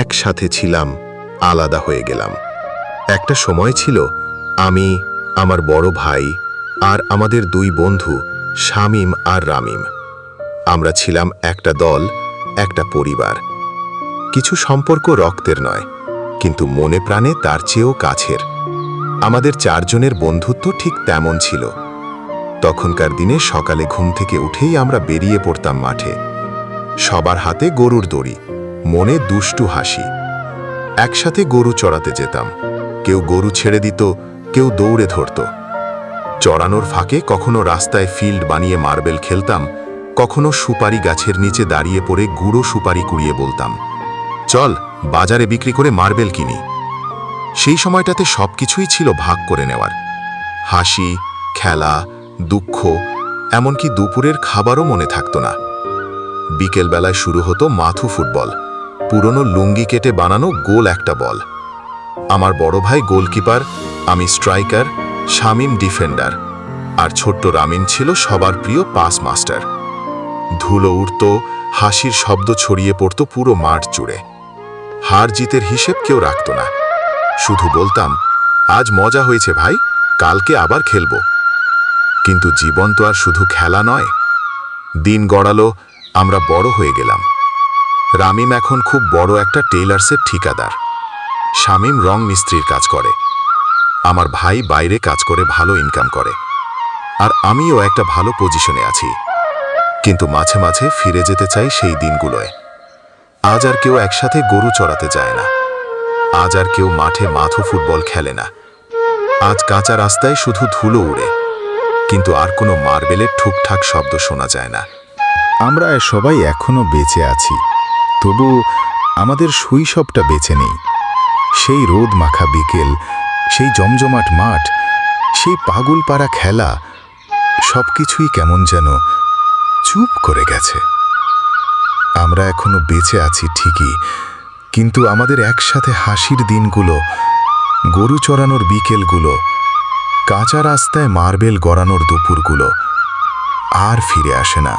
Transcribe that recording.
একসাথে ছিলাম, আলাদা হয়ে গেলাম। একটা সময় ছিল, আমি, আমার বড় ভাই আর আমাদের দুই বন্ধু শামিম আর রামিম। আমরা ছিলাম একটা দল, একটা পরিবার। কিছু সম্পর্ক রক্তের নয়, কিন্তু মনে প্রাণে তার চেয়েও কাছের। আমাদের চারজনের বন্ধুত্ব ঠিক তেমন ছিল। তখনকার দিনে সকালে ঘুম থেকে উঠেই আমরা বেরিয়ে পড়তাম মাঠে। সবার হাতে গরুর দড়ি। মনে দুষ্টু হাসি। একসাথে গরু চড়াতে যেতাম। কেউ গরু ছেড়ে দিত, কেউ দৌড়ে ধরত। চড়ানোর ফাঁকে কখনো রাস্তায় ফিল্ড বানিয়ে মার্বেল খেলতাম, কখনো সুপারি গাছের নিচে দাঁড়িয়ে পড়ে গুঁড়ো সুপারি কুড়িয়ে বলতাম, চল, বাজারে বিক্রি করে মার্বেল কিনি। সেই সময়টাতে সবকিছুই ছিল ভাগ করে নেওয়ার। হাসি, খেলা, দুঃখ, এমনকি দুপুরের খাবারও মনে থাকতো না। বিকেলবেলায় শুরু হতো মাথু ফুটবল। পুরনো লুঙ্গি কেটে বানানো গোল একটা বল। আমার বড় ভাই গোলকিপার, আমি স্ট্রাইকার, শামিম ডিফেন্ডার, আর ছোট্ট রামিন ছিল সবার প্রিয় পাস মাস্টার। ধুলো উড়ত, হাসির শব্দ ছড়িয়ে পড়ত পুরো মাঠ জুড়ে। হার জিতের হিসেব কেউ রাখত না। শুধু বলতাম, আজ মজা হয়েছে ভাই, কালকে আবার খেলব। কিন্তু জীবন তো আর শুধু খেলা নয়। দিন গড়ালো, আমরা বড় হয়ে গেলাম। রামিম এখন খুব বড় একটা টেইলার্সের ঠিকাদার। শামিম রং মিস্ত্রির কাজ করে। আমার ভাই বাইরে কাজ করে ভালো ইনকাম করে। আর আমিও একটা ভালো পজিশনে আছি। কিন্তু মাঝে মাঝে ফিরে যেতে চাই সেই দিনগুলোয়। আজ আর কেউ একসাথে গরু চড়াতে যায় না। আজ আর কেউ মাঠে মাথু ফুটবল খেলে না। আজ কাঁচা রাস্তায় শুধু ধুলো উড়ে। কিন্তু আর কোনো মার্বেলের ঠুকঠাক শব্দ শোনা যায় না। আমরা সবাই এখনও বেঁচে আছি। তবু আমাদের শৈশবটা বেঁচে নেই। সেই রোদ মাখা বিকেল, সেই জমজমাট মাঠ, সেই পাগল পাড়া খেলা সব কিছুই কেমন যেন চুপ করে গেছে। আমরা এখনও বেঁচে আছি ঠিকই, কিন্তু আমাদের একসাথে হাসির দিনগুলো, গরু চড়ানোর বিকেলগুলো, কাঁচা রাস্তায় মার্বেল গড়ানোর দুপুরগুলো, আর ফিরে আসে না।